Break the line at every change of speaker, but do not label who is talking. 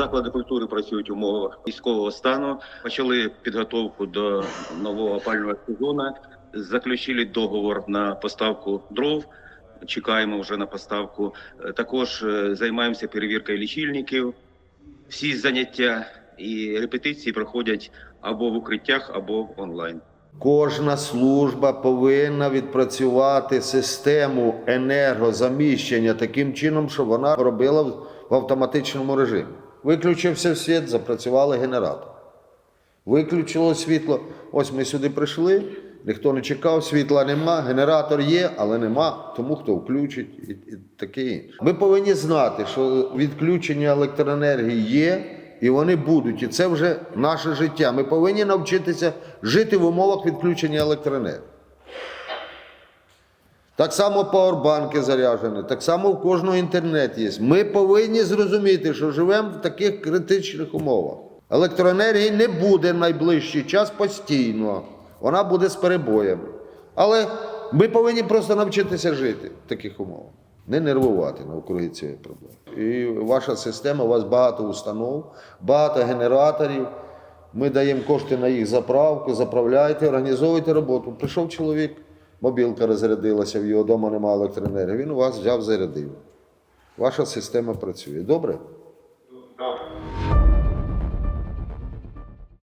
Заклади культури працюють в умовах військового стану. Почали підготовку до нового опального сезону. Заключили договор на поставку дров. Чекаємо вже на поставку. Також е, займаємося перевіркою лічильників. Всі заняття і репетиції проходять або в укриттях, або онлайн.
Кожна служба повинна відпрацювати систему енергозаміщення таким чином, щоб вона робила в автоматичному режимі. Виключився світ, запрацювали генератор. Виключило світло. Ось ми сюди прийшли, ніхто не чекав, світла нема, генератор є, але нема, тому хто включить і, і таке інше. Ми повинні знати, що відключення електроенергії є, і вони будуть. І це вже наше життя. Ми повинні навчитися жити в умовах відключення електроенергії. Так само пауербанки заряджені, так само в кожного інтернет є. Ми повинні зрозуміти, що живемо в таких критичних умовах. Електроенергії не буде в найближчий час постійно, вона буде з перебоями. Але ми повинні просто навчитися жити в таких умовах, не нервувати навкруги цієї проблеми. І ваша система, у вас багато установ, багато генераторів. Ми даємо кошти на їх заправку, заправляйте, організовуйте роботу. Прийшов чоловік, мобілка розрядилася, в його дому немає електроенергії, він у вас взяв, зарядив. Ваша система працює. Добре? Добре.